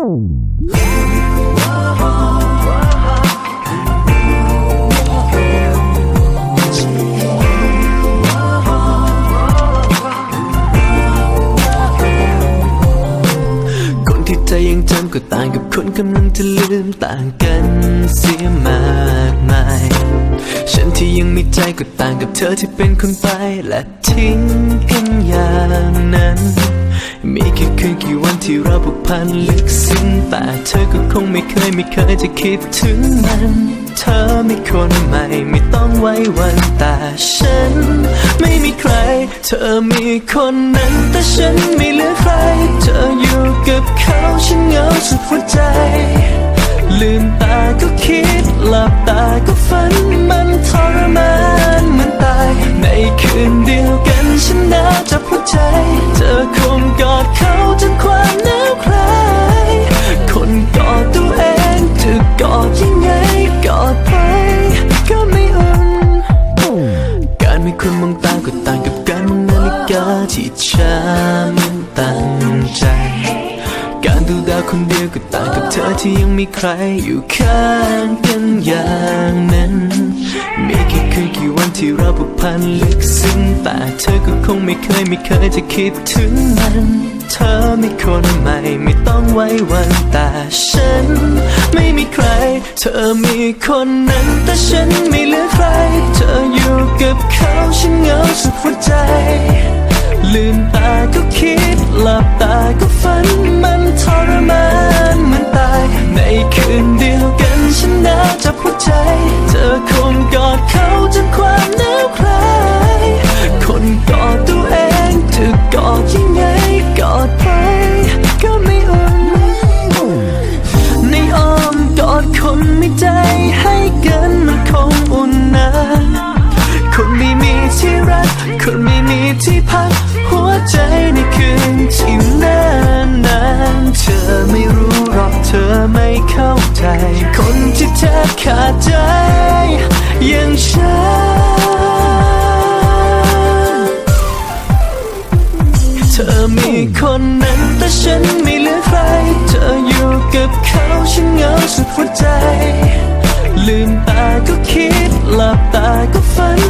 คนที่ใจยังจำก็ต่างกับคนกำลังจะลืมต่างกันเสียมากมาย ฉันที่ยังมีใจก็ต่างกับเธอที่เป็นคนไปและทิ้งกันอย่างนั้น มีแค่คืนกี่วันที่เราผูกพันลึกซึ้ง แต่เธอก็คงไม่เคยไม่เคยจะคิดถึงมัน เธอไม่คนใหม่ไม่ต้องไว้วันแต่ฉัน ไม่มีใคร เธอมีคนนั้นแต่ฉันไม่เหลือใคร เธออยู่กับเขาฉันเหงาสุดหัวใจ ลืมตาก็คิดหลับตาก็ฝัน การดูดาวคนเดียวก็ต่างกับเธอที่ยังมีใครอยู่ข้างกันอย่างนั้น มีแค่คืนกี่วันที่เราผูกพันลึกซึ้งแต่เธอก็คงไม่เคยไม่เคยจะคิดถึงมัน เธอไม่คนใหม่ไม่ต้องไว้วันแต่ฉัน ไม่มีใคร เธอมีคนนั้นแต่ฉันไม่เหลือใคร เธออยู่กับเขาฉันเหงาสุดหัวใจ ลืมตาก็คิดหลับตาก็ฝันมันทรมาน ขาดใจอย่างฉัน เธอมีคนนั้นแต่ฉันไม่เหลือใคร เธออยู่กับเขาฉันเหงาสุดหัวใจ ลืมตาก็คิดหลับตาก็ฝัน